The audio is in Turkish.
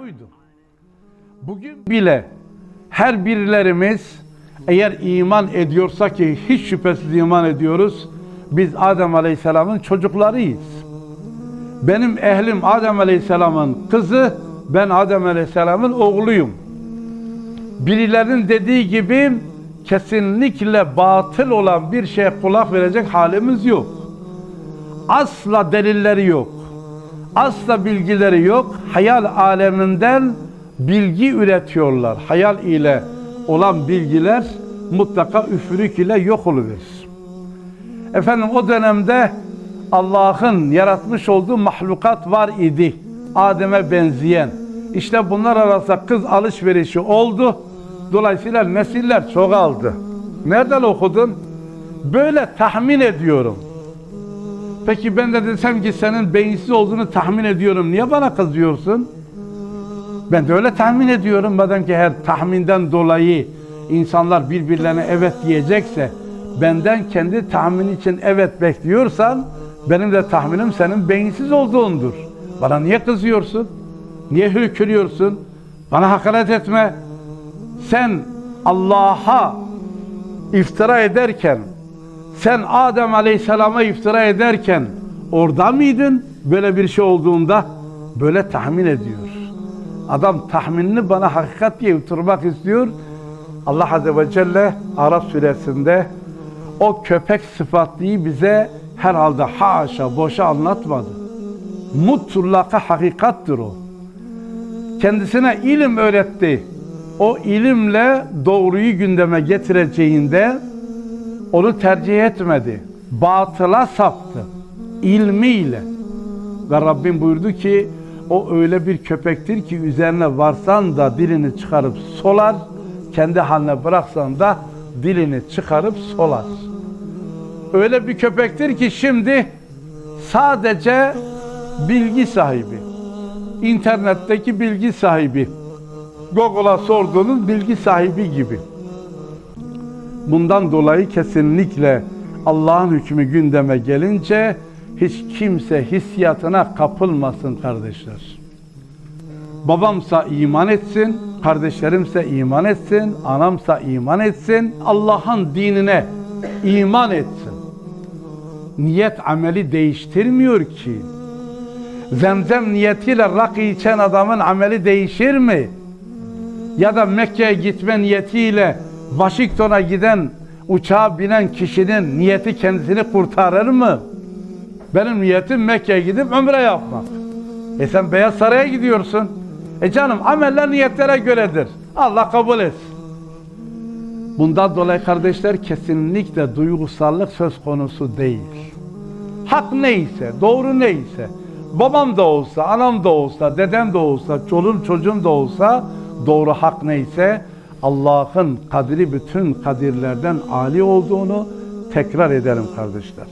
Buydu. Bugün bile her birilerimiz eğer iman ediyorsa ki hiç şüphesiz iman ediyoruz. Biz Adem Aleyhisselam'ın çocuklarıyız. Benim ehlim Adem Aleyhisselam'ın kızı, ben Adem Aleyhisselam'ın oğluyum. Birilerinin dediği gibi kesinlikle batıl olan bir şeye kulak verecek halimiz yok. Asla delilleri yok. Asla bilgileri yok. Hayal aleminden bilgi üretiyorlar. Hayal ile olan bilgiler mutlaka üfürük ile yok oluverir. Efendim o dönemde Allah'ın yaratmış olduğu mahlukat var idi. Adem'e benzeyen. İşte bunlar arasında kız alışverişi oldu. Dolayısıyla nesiller çoğaldı. Nereden okudun? Böyle tahmin ediyorum. Peki ben de desem ki senin beyinsiz olduğunu tahmin ediyorum. Niye bana kızıyorsun? Ben de öyle tahmin ediyorum. Madem ki her tahminden dolayı insanlar birbirlerine evet diyecekse benden kendi tahmin için evet bekliyorsan benim de tahminim senin beyinsiz olduğundur. Bana niye kızıyorsun? Niye hürkülüyorsun? Bana hakaret etme. Sen Allah'a iftira ederken sen Adem Aleyhisselam'a iftira ederken orada mıydın böyle bir şey olduğunda? Böyle tahmin ediyor. Adam tahminini bana hakikat diye uturmak istiyor. Allah Azze ve Celle Arap suresinde o köpek sıfatlıyı bize herhalde haşa boşa anlatmadı. Mutlaka hakikattır o. Kendisine ilim öğretti. O ilimle doğruyu gündeme getireceğinde onu tercih etmedi. Batıla saptı. ilmiyle. Ve Rabbim buyurdu ki o öyle bir köpektir ki üzerine varsan da dilini çıkarıp solar, kendi haline bıraksan da dilini çıkarıp solar. Öyle bir köpektir ki şimdi sadece bilgi sahibi, internetteki bilgi sahibi, Google'a sorduğunuz bilgi sahibi gibi. Bundan dolayı kesinlikle Allah'ın hükmü gündeme gelince hiç kimse hissiyatına kapılmasın kardeşler. Babamsa iman etsin, kardeşlerimse iman etsin, anamsa iman etsin, Allah'ın dinine iman etsin. Niyet ameli değiştirmiyor ki. Zemzem niyetiyle rakı içen adamın ameli değişir mi? Ya da Mekke'ye gitme niyetiyle Washington'a giden uçağa binen kişinin niyeti kendisini kurtarır mı? Benim niyetim Mekke'ye gidip ömre yapmak. E sen Beyaz Saray'a gidiyorsun. E canım ameller niyetlere göredir. Allah kabul etsin. Bundan dolayı kardeşler kesinlikle duygusallık söz konusu değil. Hak neyse, doğru neyse, babam da olsa, anam da olsa, dedem de olsa, çoluğum çocuğum da olsa, doğru hak neyse, Allah'ın kadri bütün kadirlerden ali olduğunu tekrar edelim kardeşler.